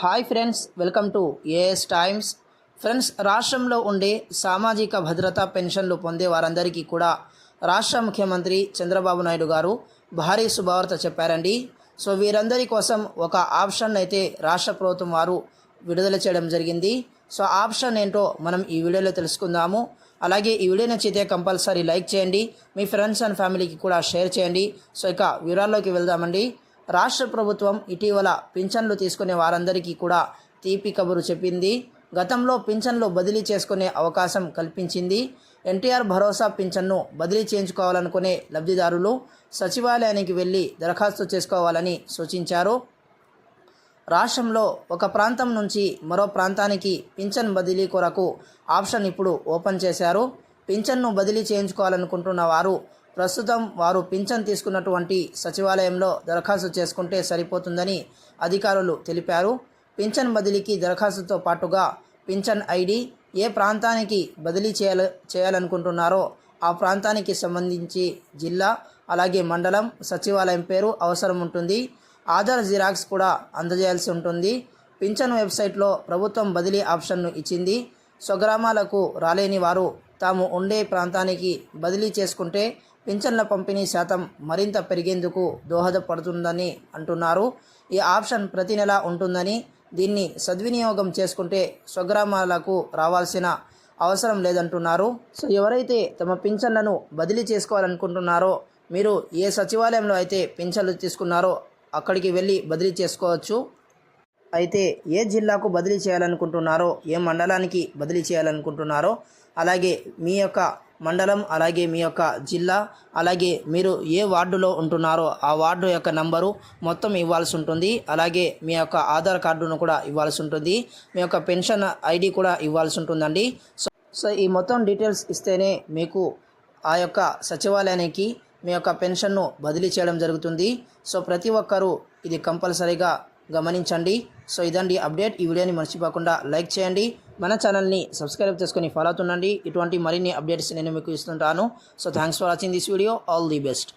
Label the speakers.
Speaker 1: Hi friends welcome to AS times friends రాష్ట్రంలో ఉండే సామాజిక భద్రత పెన్షన్లు పొందే వారందరికీ కూడా రాష్ట్ర ముఖ్యమంత్రి చంద్రబాబు నాయుడు గారు భారీ శుభవార్త చెప్పారండి. సో వీరందరి కోసం ఒక ఆప్షన్ అయితే రాష్ట్ర ప్రభుత్వం వారు విడుదల చేయడం జరిగింది. సో ఆప్షన్ ఏంటో మనం ఈ వీడియోలో తెలుసుకుందాము. అలాగే ఈ వీడియో నచ్చితే కంపల్సరీ లైక్ చేయండి. మీ ఫ్రెండ్స్ అండ్ ఫ్యామిలీకి కూడా షేర్ చేయండి. సో ఇక వివరాల్లోకి వెళ్దామండి. రాష్ట్ర ప్రభుత్వం ఇటీవల పింఛన్లు తీసుకునే వారందరికీ కూడా తీపి కబురు చెప్పింది. గతంలో పింఛన్లు బదిలీ చేసుకునే అవకాశం కల్పించింది. ఎన్టీఆర్ భరోసా పింఛన్ను బదిలీ చేయించుకోవాలనుకునే లబ్ధిదారులు సచివాలయానికి వెళ్ళి దరఖాస్తు చేసుకోవాలని సూచించారు. రాష్ట్రంలో ఒక ప్రాంతం నుంచి మరో ప్రాంతానికి పింఛన్ బదిలీ కొరకు ఆప్షన్ ఇప్పుడు ఓపెన్ చేశారు. పింఛన్ను బదిలీ చేయించుకోవాలనుకుంటున్న వారు ప్రస్తుతం వారు పింఛన్ తీసుకున్నటువంటి సచివాలయంలో దరఖాస్తు చేసుకుంటే సరిపోతుందని అధికారులు తెలిపారు. పింఛన్ బదిలీకి దరఖాస్తుతో పాటుగా పింఛన్ ఐడి ఏ ప్రాంతానికి బదిలీ చేయాల చేయాలనుకుంటున్నారో ఆ ప్రాంతానికి సంబంధించి జిల్లా అలాగే మండలం సచివాలయం పేరు అవసరం ఉంటుంది. ఆధార్ జిరాక్స్ కూడా అందజేయాల్సి ఉంటుంది. పింఛన్ వెబ్సైట్లో ప్రభుత్వం బదిలీ ఆప్షన్ను ఇచ్చింది. స్వగ్రామాలకు రాలేని వారు తాము ఉండే ప్రాంతానికి బదిలీ చేసుకుంటే పింఛన్ల పంపిణీ శాతం మరింత పెరిగేందుకు దోహదపడుతుందని అంటున్నారు. ఈ ఆప్షన్ ప్రతి నెల ఉంటుందని దీన్ని సద్వినియోగం చేసుకుంటే స్వగ్రామాలకు రావాల్సిన అవసరం లేదంటున్నారు. సో ఎవరైతే తమ పింఛన్లను బదిలీ చేసుకోవాలనుకుంటున్నారో మీరు ఏ సచివాలయంలో అయితే పింఛన్లు తీసుకున్నారో అక్కడికి వెళ్ళి బదిలీ చేసుకోవచ్చు. అయితే ఏ జిల్లాకు బదిలీ చేయాలనుకుంటున్నారో ఏ మండలానికి బదిలీ చేయాలనుకుంటున్నారో అలాగే మీ యొక్క మండలం అలాగే మీ యొక్క జిల్లా అలాగే మీరు ఏ వార్డులో ఉంటున్నారో ఆ వార్డు యొక్క నంబరు మొత్తం ఇవ్వాల్సి ఉంటుంది. అలాగే మీ యొక్క ఆధార్ కార్డును కూడా ఇవ్వాల్సి ఉంటుంది. మీ యొక్క పెన్షన్ ఐడి కూడా ఇవ్వాల్సి ఉంటుందండి. సో సో ఈ మొత్తం డీటెయిల్స్ ఇస్తేనే మీకు ఆ యొక్క సచివాలయానికి మీ యొక్క పెన్షన్ను బదిలీ చేయడం జరుగుతుంది. సో ప్రతి ఒక్కరూ ఇది కంపల్సరీగా గమనించండి. సో ఇదండి అప్డేట్. ఈ వీడియోని మర్చిపోకుండా లైక్ చేయండి. మన ఛానల్ని సబ్స్క్రైబ్ చేసుకొని ఫాలో అవుతుండండి. ఇటువంటి మరిన్ని అప్డేట్స్ నేను మీకు ఇస్తుంటాను. So thanks for watching this video all the best